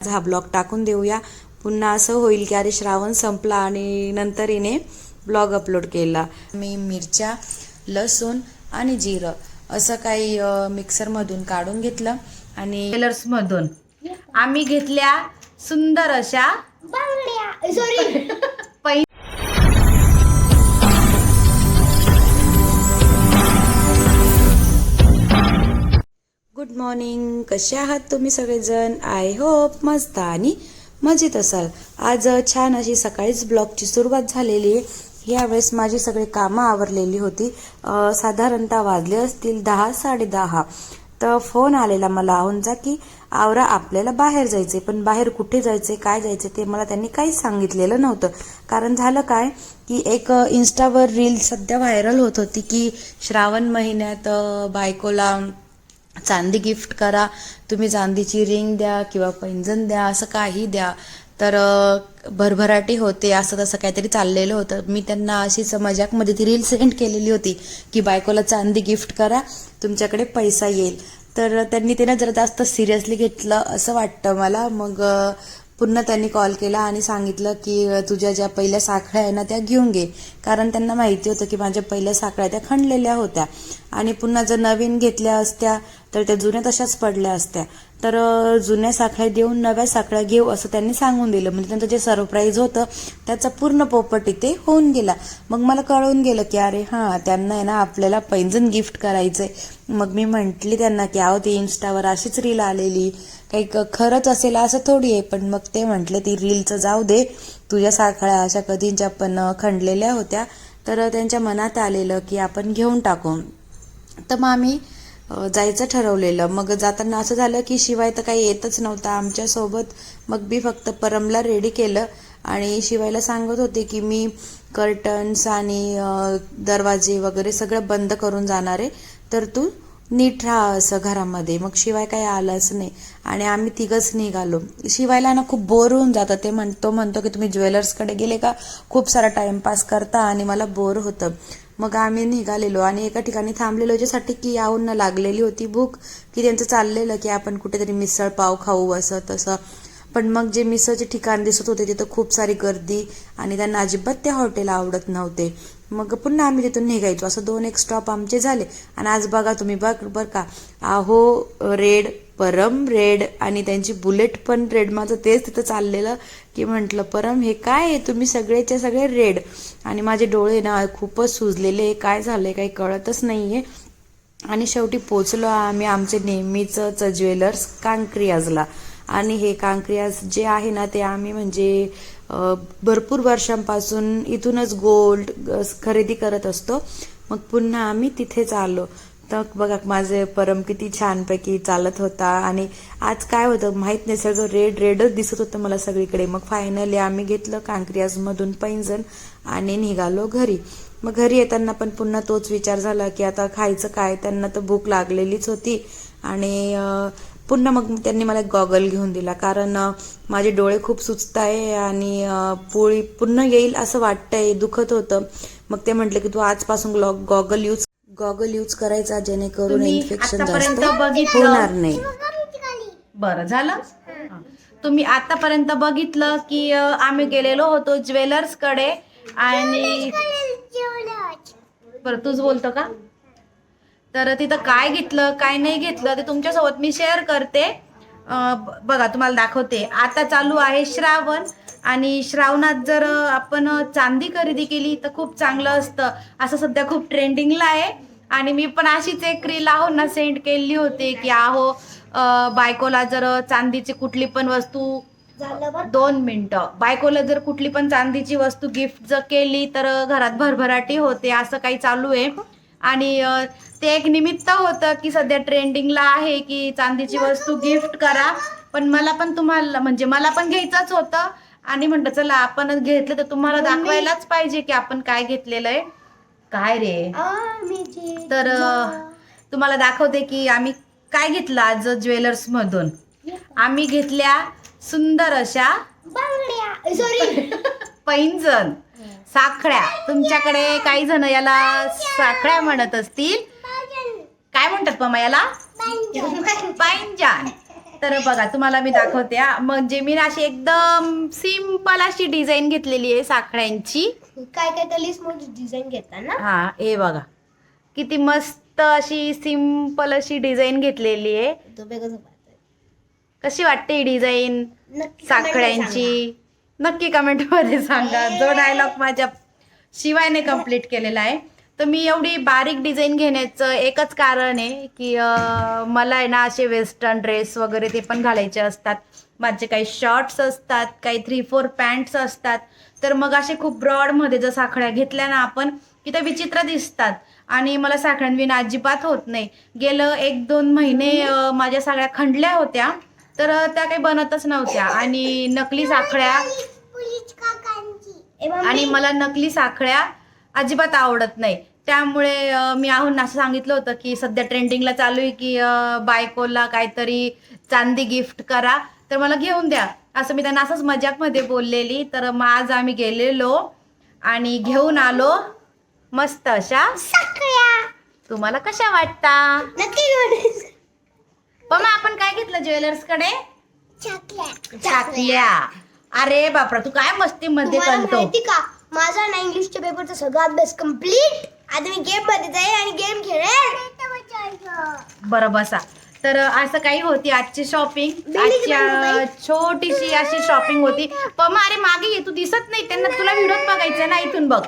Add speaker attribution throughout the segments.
Speaker 1: हा ब्लॉग टाकून देऊया. पुन्हा असं होईल की अरे श्रावण संपला आणि नंतर हिने ब्लॉग अपलोड केला. मी मिरच्या लसूण आणि जिरं असं काही मिक्सरमधून काढून घेतलं आणि
Speaker 2: मधून. आम्ही घेतल्या सुंदर अशा
Speaker 3: बांगड्या. सॉरी
Speaker 1: गुड मॉर्निंग कसे आहात तुम्ही सगळेजण? आय होप मस्त आणि मजेत असाल. आज छान अशी सकाळीच ब्लॉगची सुरुवात झालेली आहे. यावेळेस माझी सगळी कामं आवरलेली होती. साधारणतः वाजले असतील दहा साडेदहा तर फोन आलेला मला आहोंचा की आवरा आपल्याला बाहेर जायचे पण बाहेर कुठे जायचे काय जायचे ते मला त्यांनी काहीच सांगितलेलं नव्हतं. कारण झालं काय की एक इन्स्टावर रील सध्या व्हायरल होत होती की श्रावण महिन्यात बायकोला चांदी गिफ्ट करा तुम्ही चांदीची रिंग द्या किंवा पैंजण द्या असं काही द्या. तर भरभराटी होते असं तसं काहीतरी चाललेलं होतं. मी त्यांना अशीच मजाकमध्ये ती रील सेंड केलेली होती की बायकोला चांदी गिफ्ट करा तुमच्याकडे पैसा येईल. तर त्यांनी ते ना जरा जास्त सिरियसली घेतलं असं वाटतं मला. मग पुन्हा त्यांनी कॉल केला आणि सांगितलं की तुझ्या ज्या पहिल्या साखळ्या आहे ना त्या घेऊन घे. कारण त्यांना माहिती होतं की माझ्या पहिल्या साखळ्या त्या खणलेल्या होत्या. आणि पुन्हा जर नवीन घेतल्या असत्या तर त्या जुन्या तशाच पडल्या असत्या. तर जुन्या साखळ्या देऊन नव्या साखळ्या घेऊ असं त्यांनी सांगून दिलं. म्हणजे त्यांचं जे सरप्राईज होतं त्याचा पूर्ण पोपट इथे होऊन गेला. मग मला कळून गेलं की अरे हां त्यांना आहे ना आपल्याला पैंजण गिफ्ट करायचंय. मग मी म्हंटली त्यांना की अहो ती इन्स्टावर अशीच रील आलेली. काही क- खरंच असेल असं थोडी आहे पण मग ते म्हटले ती रीलचं जाऊ दे. तुझ्या साखळ्या अशा कधीच्या पण खंडलेल्या होत्या. तर त्यांच्या मनात आलेलं की आपण घेऊन टाकू. तर मग आम्ही जायचं ठरवलेलं. मग जाताना असं झालं की शिवाय तर काही येतच नव्हता आमच्यासोबत. मग मी फक्त परमला रेडी केलं आणि शिवायला सांगत होते की मी कर्टन्स आणि दरवाजे वगैरे सगळं बंद करून जाणार आहे. तर तू नीट राहा असं घरामध्ये. मग शिवाय काही आलंच नाही. आणि आम्ही तिघंच निघालो. शिवायला ना खूप बोर होऊन जातं. ते म्हणतो म्हणतो की तुम्ही ज्वेलर्सकडे गेले का? खूप सारा टाइमपास करता आणि मला बोर होतं. मग आम्ही निघालेलो आणि एका ठिकाणी थांबलेलो ज्यासाठी की याहून लागलेली होती भूक की त्यांचं चाललेलं की आपण कुठेतरी मिसळ पाव खाऊ असं तसं. पण मग जे मिसळचे ठिकाण दिसत होते तिथं खूप सारी गर्दी आणि त्यांना अजिबात ते हॉटेल आवडत नव्हते. मग पुन्हा आम्ही तिथून निघायचो. असं दोन एक स्टॉप आमचे झाले. आणि आज बघा तुम्ही बघ बरं का. आहो रेड परम रेड आणि त्यांची बुलेट पण रेड. माझं तेच तिथं चाललेलं की म्हटलं परम हे काय आहे? तुम्ही सगळेचे सगळे रेड. आणि माझे डोळे ना खूपच सुजलेले काय झालंय काही कळतच नाहीये. आणि शेवटी पोचलो आम्ही आमचे नेहमीच ज्वेलर्स कांक्रियाजला. आणि हे कांक्रियाज जे आहे ना ते आम्ही म्हणजे भरपूर वर्षांपासून इथूनच गोल्ड खरेदी करत असतो. मग पुन्हा आम्ही तिथेच आलो. तर बघा माझे परम किती छानपैकी चालत होता. आणि आज काय होतं माहीत नाही सगळं रेड रेडच दिसत होतं मला सगळीकडे. मग फायनली आम्ही घेतलं कांक्रियाजमधून पैंजण आणि निघालो घरी. मग घरी येताना पण पुन्हा तोच विचार झाला की आता खायचं काय? त्यांना तर भूक लागलेलीच होती. आणि पुन्हा मग त्यांनी मला गॉगल घेऊन दिला. कारण माझे डोळे खूप सुचत आहे आणि पोळी पुन्हा येईल असं वाटतंय दुखत होतं. मग ते म्हटलं की तू आजपासून गॉगल यूज गॉगल यूज करायचा जेणेकरून
Speaker 2: तुम्ही
Speaker 1: इन्फेक्शन
Speaker 2: आतापर्यंत
Speaker 1: जास्त
Speaker 2: बघितलं?
Speaker 1: होणार नाही.
Speaker 2: बरं झालं? हा. तुम्ही आतापर्यंत बघितलं की अ, आम्ही गेलेलो होतो ज्वेलर्सकडे आणि बरं तूच बोलतो का? तर तिथं काय घेतलं काय नाही घेतलं ते तुमच्यासोबत मी शेअर करते. अं, ब- बघा तुम्हाला दाखवते. आता चालू आहे श्रावण. आणि श्रावणात जर आपण चांदी खरेदी केली तर खूप चांगलं असतं. असं सध्या खूप ट्रेंडिंगला आहे. आणि मी पण अशीच एक रील आहो ना सेंड केली होती की आहो बायकोला जर चांदीची कुठली पण वस्तू दोन मिनिटं. बायकोला जर कुठली पण चांदीची वस्तू गिफ्ट जर केली तर घरात भरभराटी होते असं काही चालू आहे. आणि ते एक निमित्त होतं की सध्या ट्रेंडिंगला आहे की चांदीची वस्तू गिफ्ट करा. पण मला पण तुम्हाला म्हणजे मला पण घ्यायचंच होतं. आणि म्हणलं चला आपण घेतलं तर तुम्हाला दाखवायलाच पाहिजे की आपण काय घेतलेलं आहे काय रे? तर तुम्हाला दाखवते की आम्ही काय घेतलं आज ज्वेलर्स मधून? आम्ही घेतल्या सुंदर अशा
Speaker 3: बांगड्या. सॉरी
Speaker 2: पैंजण. साखळ्या. तुमच्याकडे काही जण याला साखळ्या म्हणत असतील. काय म्हणतात मग याला? पैंजण तर बघा तुम्हाला मी दाखवते हा. म्हणजे मी ना अशी एकदम सिंपल अशी डिझाईन घेतलेली आहे साखळ्यांची.
Speaker 3: काय काय तर लिस्टमध्ये डिझाईन घेता ना?
Speaker 2: हा हे बघा. किती मस्त अशी सिंपल अशी डिझाईन घेतलेली आहे.
Speaker 3: तो.
Speaker 2: कशी वाटते ही डिझाईन
Speaker 3: नक्की
Speaker 2: साखळ्यांची? नक्की कमेंटमध्ये सांगा. जो डायलॉग माझ्या शिवायने कंप्लीट केलेला आहे. तर मी एवढी बारीक डिझाईन घेण्याचं एकच कारण आहे की मला आहे ना असे वेस्टर्न ड्रेस वगैरे ते पण घालायचे असतात. माझे काही शॉर्ट्स असतात काही थ्री फोर पॅन्ट्स असतात. तर मग असे खूप ब्रॉडमध्ये जर साखळ्या घेतल्या ना आपण की त्या विचित्र दिसतात. आणि मला साखळ्यांविना अजिबात होत नाही. गेलं एक दोन महिने माझ्या सगळ्या खंडल्या होत्या तर त्या काही बनतच नव्हत्या. आणि नकली साखळ्या आणि मला नकली साखळ्या अजिबात आवडत नाही. त्यामुळे मी आहून असं सांगितलं होतं की सध्या ट्रेंडिंगला चालू आहे की बायकोला काहीतरी चांदी गिफ्ट करा तर मला घेऊन द्या. असं मी त्यांना असंच मजाकमध्ये बोललेली. तर मग आज आम्ही गेलेलो आणि घेऊन आलो मस्त अशा तुम्हाला कशा वाटता? पण आपण काय घेतलं ज्वेलर्सकडे?
Speaker 3: चाकल्या.
Speaker 2: अरे बापरा तू काय मस्ती मध्ये करतो
Speaker 3: माझा ना इंग्लिशच्या पेपरचा सगळा अभ्यास कंप्लीट आता मी गेममध्ये जाईल आणि गेम खेळेल
Speaker 2: बरं बसा. तर असं काही होती आजची शॉपिंग छोटीशी अशी शॉपिंग होती. पण अरे मागे ये तू दिसत नाही. त्यांना तुला व्हिडिओत बघायचं ना इथून बघ.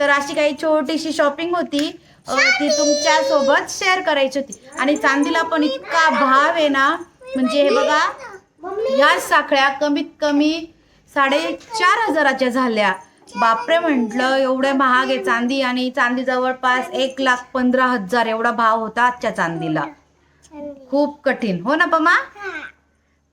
Speaker 2: तर अशी काही छोटीशी शॉपिंग होती. ती तुमच्यासोबत शेअर करायची होती. आणि चांदीला पण इतका भाव आहे ना. म्हणजे हे बघा ह्या साखळ्या कमीत कमी साडेचार हजाराच्या झाल्या. बापरे म्हटलं एवढे महाग आहे चांदी आणि चांदी जवळपास एक लाख पंधरा हजार एवढा भाव होता आजच्या चांदीला. खूप कठीण. हो ना पमा?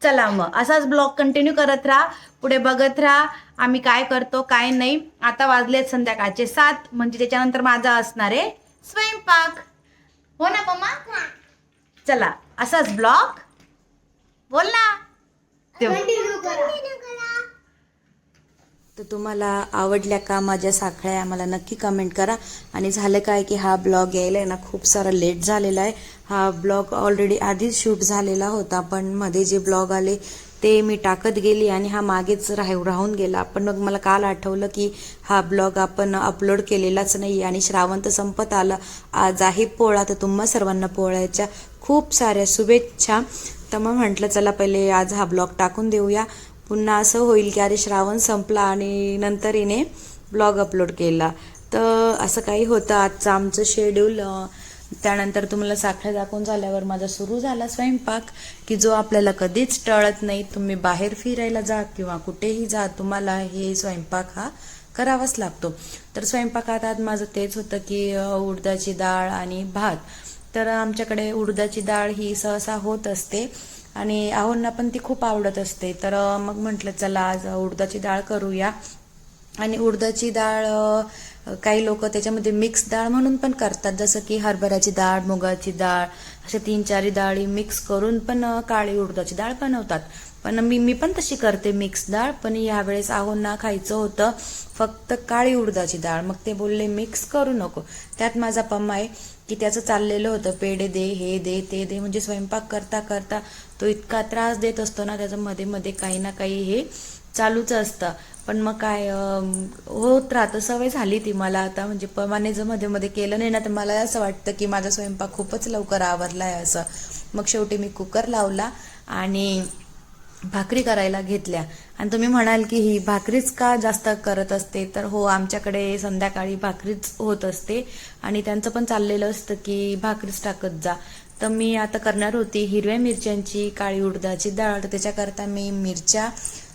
Speaker 2: चला मग असाच ब्लॉग कंटिन्यू करत राहा. पुढे बघत राहा. आम्ही काय करतो काय नाही. आता वाजलेत संध्याकाळचे सात म्हणजे त्याच्यानंतर माझा असणार आहे स्वयंपाक. हो ना पमा? चला असाच ब्लॉग. बोल ना. ते-
Speaker 3: कंटिन्यू करा.
Speaker 1: तर तुम्हाला आवडल्या का माझ्या साखळ्या मला नक्की कमेंट करा. आणि झालं काय की हा ब्लॉग यायला आहे ना खूप सारा लेट झालेला आहे. हा ब्लॉग ऑलरेडी आधीच शूट झालेला होता पण मध्ये जे ब्लॉग आले ते मी टाकत गेली आणि हा मागेच राहू राहून गेला. पण मग मला काल आठवलं की हा ब्लॉग आपण अपलोड केलेलाच नाही आणि श्रावण तर संपत आलं. आज आहे पोळा तर तुम्हा सर्वांना पोळ्याच्या खूप साऱ्या शुभेच्छा. तर मग म्हटलं चला पहिले आज हा ब्लॉग टाकून देऊया. पुन्हा असं होईल की अरे श्रावण संपला आणि नंतर हिने ब्लॉग अपलोड केला. तर असं काही होतं. आजचं आमचं शेड्यूल त्यानंतर तुम्हाला साखळ्या दाखवून झाल्यावर माझा सुरू झाला स्वयंपाक की जो आपल्याला कधीच टळत नाही तुम्ही बाहेर फिरायला जा किंवा कुठेही जा तुम्हाला हे स्वयंपाक हा करावाच लागतो. तर स्वयंपाकात आज माझं तेच होतं की उडदाची डाळ आणि भात. तर आमच्याकडे उडदाची डाळ ही सहसा होत असते. आणि आहोंना पण ती खूप आवडत असते. तर मग म्हटलं चला आज उडदाची डाळ करूया. आणि उडदाची डाळ काही लोक त्याच्यामध्ये मिक्स डाळ म्हणून पण करतात. जसं की हरभऱ्याची डाळ मुगाची डाळ अशा तीन चारी डाळी मिक्स करून पण काळी उडदाची डाळ बनवतात. पण मी मी पण तशी करते मिक्स डाळ. पण यावेळेस आहोंना खायचं होतं फक्त काळी उडदाची डाळ. मग ते बोलले मिक्स करू नको. त्यात माझा पम्मा आहे की त्याचं चाललेलं होतं पेढे दे हे दे ते दे. म्हणजे स्वयंपाक करता करता तो इतका त्रास देत असतो ना त्याचं मध्ये मध्ये काही ना काही हे चालूच असतं. पण मग काय होत राहतं. सवय झाली ती मला आता. म्हणजे प्रमाणे जर मध्ये मध्ये केलं नाही ना तर मला असं वाटतं की माझा स्वयंपाक खूपच लवकर आवरला आहे असं. मग शेवटी मी कुकर लावला आणि भाकरी करायला घेतल्या. आणि तुम्ही म्हणाल की ही भाकरीच का जास्त करत असते? तर हो आमच्याकडे संध्याकाळी भाकरीच होत असते. आणि त्यांचं पण चाललेलं असतं की भाकरीच टाकत जा. तर मी आता करणार होती हिरव्या मिरच्यांची काळी उडदाची डाळ. तर त्याच्याकरता मी मिरच्या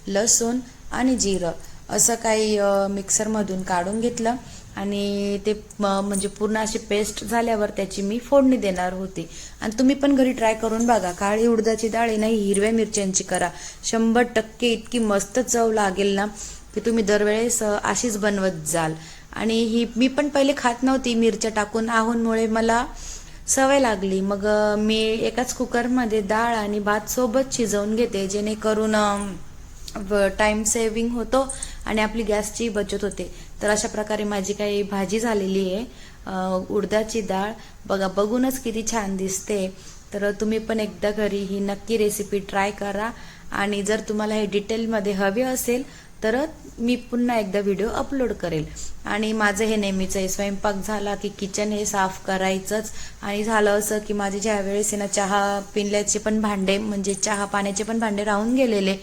Speaker 1: लसूण आणि जिरं असं काही मिक्सरमधून काढून घेतलं. आणि ते म्हणजे पूर्ण अशी पेस्ट झाल्यावर त्याची मी फोडणी देणार होती. आणि तुम्ही पण घरी ट्राय करून बघा. काळी उडदाची डाळ नाही हिरव्या मिरच्यांची करा. शंभर टक्के इतकी मस्त चव लागेल ना की तुम्ही दरवेळेस अशीच बनवत जाल. आणि ही मी पण पहिले खात नव्हती मिरच्या टाकून. आहूनमुळे मला सवय लागली. मग मी एकाच कुकरमध्ये डाळ आणि भात सोबत शिजवून घेते जेणेकरून टाइम सेविंग होतो आणि आपली गॅसची बचत होते. तर अशा प्रकारे माझी काही भाजी झालेली आहे. उडदाची डाळ. बघा बघूनच किती छान दिसते. तर तुम्ही पण एकदा घरी ही नक्की रेसिपी ट्राय करा. आणि जर तुम्हाला हे डिटेलमध्ये हवे असेल तर मी पुन्हा एकदा व्हिडिओ अपलोड करेल. आणि माझं हे नेहमीचं आहे. स्वयंपाक झाला की किचन हे साफ करायचंच. आणि झालं असं की माझे ज्या वेळेस ना चहा पिण्याचे पण भांडे म्हणजे चहा पाण्याचे पण भांडे राहून गेलेले.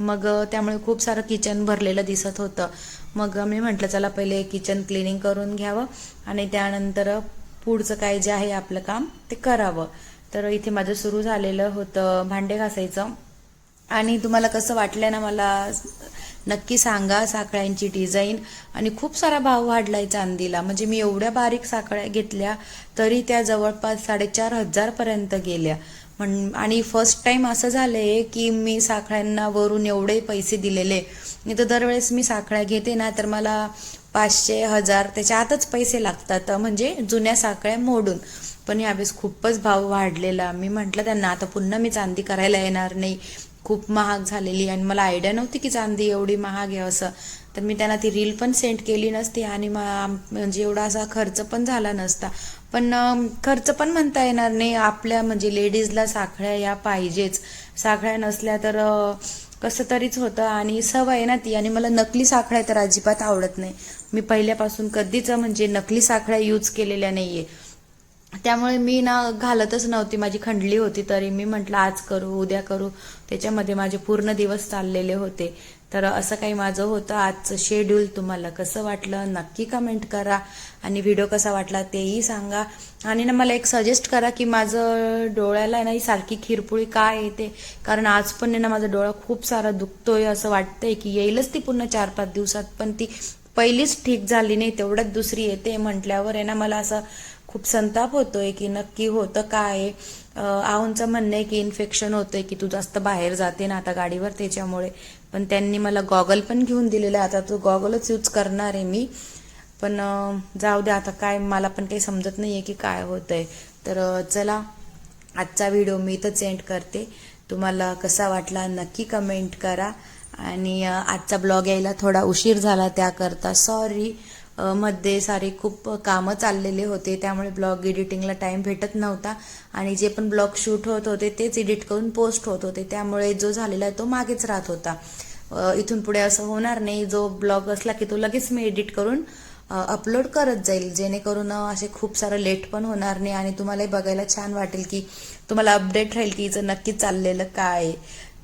Speaker 1: मग त्यामुळे खूप सारं किचन भरलेलं दिसत होतं. मग मी म्हटलं चला पहिले किचन क्लिनिंग करून घ्यावं आणि त्यानंतर पुढचं काय जे आहे आपलं काम ते करावं. तर इथे माझं सुरू झालेलं होतं भांडे घासायचं. आणि तुम्हाला कसं वाटलं ना मला नक्की सांगा साखळ्यांची डिझाईन आणि खूप सारा भाव वाढलाय चांदीला. म्हणजे मी एवढ्या बारीक साखळ्या घेतल्या तरी त्या जवळपास साडेचार हजारपर्यंत गेल्या. म्हण आणि फर्स्ट टाईम असं झालंय की मी साखळ्यांना वरून एवढे पैसे दिलेले. नाही तर दरवेळेस मी साखळ्या घेते ना तर मला पाचशे हजार त्याच्या आतच पैसे लागतात. म्हणजे जुन्या साखळ्या मोडून. पण यावेळेस खूपच भाव वाढलेला. मी म्हटलं त्यांना आता पुन्हा मी चांदी करायला येणार नाही. खूप महाग झालेली आणि मला आयडिया नव्हती की चांदी एवढी महाग आहे असं. तर मी त्यांना ती रील पण सेंड केली नसती आणि मा- म्हणजे एवढा असा खर्च पण झाला नसता. पण खर्च पण म्हणता येणार नाही. आपल्या म्हणजे लेडीजला साखळ्या या पाहिजेच. साखळ्या नसल्या तर कसं तरीच होतं. आणि सवय आहे ना ती. आणि मला नकली साखळ्या तर अजिबात आवडत नाही. मी पहिल्यापासून कधीच म्हणजे नकली साखळ्या यूज केलेल्या नाही आहे त्यामुळे मी ना घालतच नव्हती. माझी खंडली होती तरी. मी म्हटलं आज करू उद्या करू. त्याच्यामध्ये माझे पूर्ण दिवस चाललेले होते. तर असं काही माझं होतं. आजचं शेड्यूल तुम्हाला कसं वाटलं नक्की कमेंट करा. आणि व्हिडिओ कसा वाटला तेही सांगा. आणि ना मला एक सजेस्ट करा की माझं डोळ्याला नाही सारखी खिरपुळी काय येते? कारण आज पण आहे ना माझा डोळा खूप सारा दुखतोय असं वाटतंय की येईलच ती पुन्हा चार पाच दिवसात. पण ती पहिलीच ठीक झाली नाही तेवढ्यात दुसरी येते म्हटल्यावर आहे ना मला असं खूप संताप होतोय की नक्की होतं काय आऊंचं म्हणणं आहे की इन्फेक्शन होतंय की तू जास्त बाहेर जाते ना आता गाडीवर त्याच्यामुळे. पण त्यांनी मला गॉगल पण घेऊन दिलेला आहे. आता तो गॉगलच यूज करणार आहे मी. पण जाऊ दे आता काय मला पण काही समजत नाही आहे की काय होतं आहे तर चला आजचा व्हिडिओ मी इथंच एंड करते. तुम्हाला कसा वाटला नक्की कमेंट करा. आणि आजचा ब्लॉग यायला थोडा उशीर झाला त्याकरता. सॉरी मध्ये सारे खूप कामं चाललेले होते. त्यामुळे ब्लॉग एडिटिंगला टाइम भेटत नव्हता. आणि जे पण ब्लॉग शूट होत होते तेच एडिट करून पोस्ट होत होते. त्यामुळे जो झालेला आहे तो मागेच राहत होता. इथून पुढे असं होणार नाही. जो ब्लॉग असला की तो लगेच मी एडिट करून अपलोड करत जाईल. जेणेकरून असे खूप सारं लेट पण होणार नाही. आणि तुम्हालाही बघायला छान वाटेल की तुम्हाला अपडेट राहील की हिचं नक्की चाललेलं काय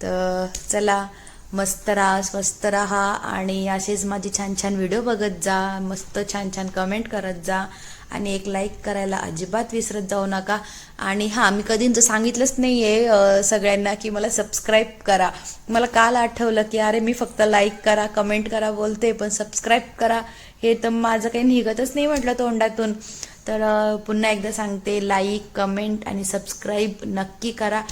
Speaker 1: तर चला मस्त राहा स्वस्त राहा आणि असेच माझे छान छान व्हिडिओ बघत जा मस्त छान छान कमेंट करत जा आणि एक लाईक करायला अजिबात विसरत जाऊ नका. आणि हां मी कधी तर सांगितलंच नाही आहे सगळ्यांना की मला सबस्क्राईब करा. मला काल आठवलं की अरे मी फक्त लाईक करा कमेंट करा बोलते पण सबस्क्राईब करा. हे तर माझं काही निघतच नाही म्हटलं तोंडातून. तर पुन्हा एकदा सांगते लाईक कमेंट आणि सबस्क्राईब नक्की करा.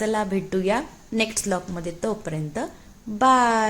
Speaker 1: चला भेटूया नेक्स्ट ब्लॉगमध्ये तोपर्यंत. Bye.